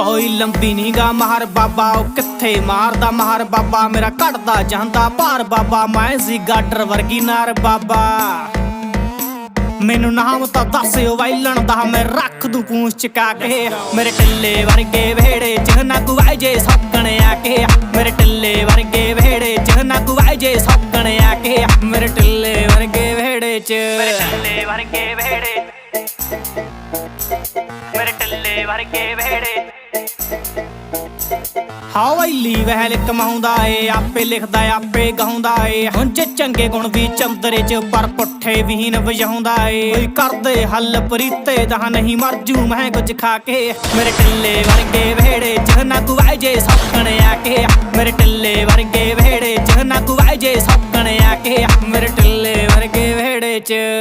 ਕੋਈ ਲੰਬੀ ਨੀ ਗਾ ਮਾਰ ਬਾਬਾ, ਉਹ ਕਿੱਥੇ ਮਾਰਦਾ ਮਾਰ ਬਾਬਾ? ਮੇਰਾ ਘਟਦਾ ਜਾਂਦਾ ਭਾਰ ਬਾਬਾ, ਮੈਂ ਸੀ ਗਾਡਰ ਵਰਗੀ ਨਾਰ ਬਾਬਾ। ਮੈਨੂੰ ਨਾਮ ਤਾਂ ਦੱਸਿਓ ਵਾਇਲਣ ਦਾ ਮੈਂ ਰੱਖ ਦੂੰ ਪੂੰਛ ਚਕਾ ਕੇ। ਮੇਰੇ ਟਿੱਲੇ ਵਰਗੇ ਵੇੜੇ ਚ ਨਾ ਗੁਵਾਏ ਜੇ ਸੌਕਣ ਆ ਕੇ। ਮੇਰੇ ਟੱਲੇ ਵਰਗੇ ਵੇੜੇ ਚ ਨਾ ਗੁਵਾਏ ਜੇ ਸੌਕਣ ਆ ਕੇ। ਮੇਰੇ ਟਿੱਲੇ ਵਰਗੇ ਵਿਹੜੇ ਚ। ਮੇਰੇ ਟਿੱਲੇ ਵਰਗੇ ਵਿਹੜੇ ਮੇਰੇ ਟਿੱਲੇ ਵਰਗੇ ਵਿਹੜੇ ਹਵਾਈਲੀ ਵਹਿਲ ਕਮਾਉਂਦਾ ਏ, ਆਪੇ ਲਿਖਦਾ ਆਪੇ ਗਾਉਂਦਾ ਏ। ਹੁਣ ਜੇ ਚੰਗੇ ਗੁਣ ਵੀ ਚੰਦਰੇ ਚ ਪਰ ਪੁੱਠੇ ਵਿਹੀਨ ਵਜਾਉਂਦਾ ਏ। ਕੋਈ ਕਰਦੇ ਹੱਲ ਪ੍ਰੀਤੇ ਦਾ ਨਹੀਂ ਮਰ ਜੂ, ਮੈਂ ਕੁਝ ਖਾ ਕੇ। ਮੇਰੇ ਟਿੱਲੇ ਵਰਗੇ ਵੇੜੇ ਚ ਨਾ ਗੁਵਾਏ ਜੇ ਸੌਕਣ ਆ ਕੇ। ਮੇਰੇ ਟਿੱਲੇ ਵਰਗੇ ਵੇੜੇ ਚ ਨਾ ਗੁਵਾਏ ਜੇ ਸੌਕਣ ਆ ਕੇ। ਮੇਰੇ ਟਿੱਲੇ ਵਰਗੇ ਵੇੜੇ ਚ